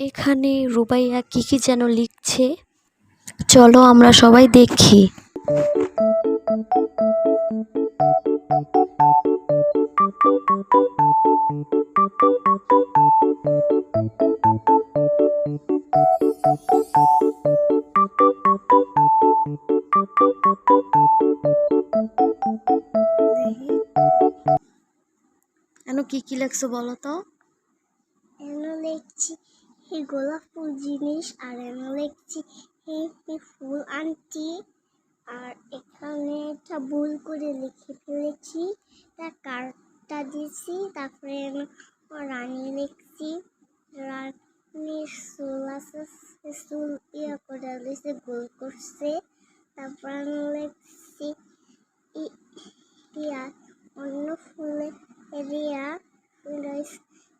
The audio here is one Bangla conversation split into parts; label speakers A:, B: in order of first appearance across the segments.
A: এখানে রুবাইয়া কি কি যেন লিখছে? চলো আমরা সবাই দেখি। কেন কি কি লেখছো বলো তো?
B: এনে লিখছি এই গোলাপ ফুল জিনিস, আর এনে লিখছি ফুল। আনটি, আর এখানে একটা ভুল করে লিখে ফেলেছি। তার কার্ডটা দিয়েছি তারপরে রানী লিখছি। রানীর চুল আছে চুল ইয়ে করে লিখছে গোল করছে। তারপর আমি লিখছি ইয়া, অন্য ফুলে এরিয়া ফুল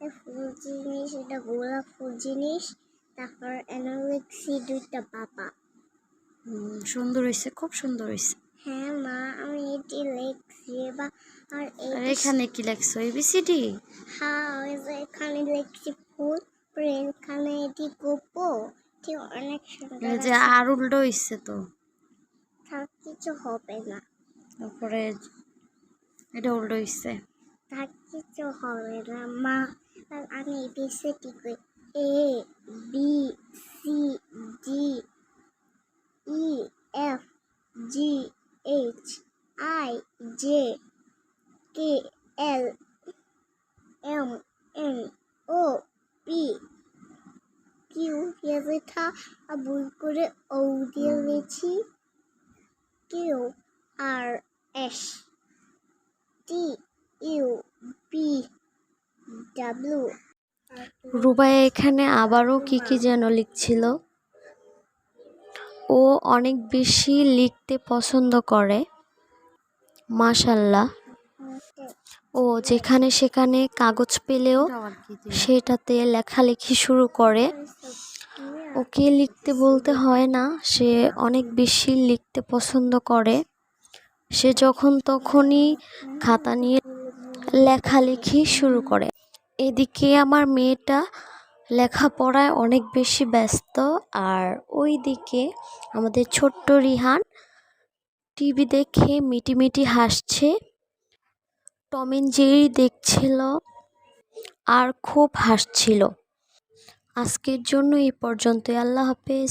B: জিনিস এটা গোলাপ ফুল জিনিস তারপর অ্যানালেক্সি দুইটা বাবা
A: সুন্দর হয়েছে খুব সুন্দর হয়েছে
B: হ্যাঁ মা আমি এটি লিখছি বা আর
A: আর এখানে কি লেখছো এবিসিডি
B: হ্যাঁ ওই যে এখানে লিখছি ফুল এখানে এটি গোপো এটি অনেক সুন্দর
A: এই যে আর উল্টো হয়েছে তো।
B: তার কিছু হবে না।
A: তারপরে এটা উল্টো হয়েছে
B: তার কিছু হবে না মা। আমি এবিসিডি করি। A B C D E F G H I J K L M N O P Q Rekha ভুল করে ও দিয়ে দিয়েছি Q R S T U P
A: Rubaiya এখানে আবারও কি কি যেন লিখছিল? ও অনেক বেশি লিখতে পছন্দ করে। মাশাল্লাহ। ও যেখানে সেখানে কাগজ পেলেও সেটাতে লেখালেখি শুরু করে। ওকে লিখতে বলতে হয় না, সে অনেক বেশি লিখতে পছন্দ করে। সে যখন তখনই খাতা নিয়ে লেখালেখি শুরু করে। এদিকে আমার মেয়েটা লেখাপড়ায় অনেক বেশি ব্যস্ত আর ওই দিকে আমাদের ছোট্ট রিহান টিভি দেখে মিটিমিটি হাসছে। টম এন্ড জেরি দেখছিল আর খুব হাসছিল। আজকের জন্য এই পর্যন্তই। আল্লাহ হাফেজ।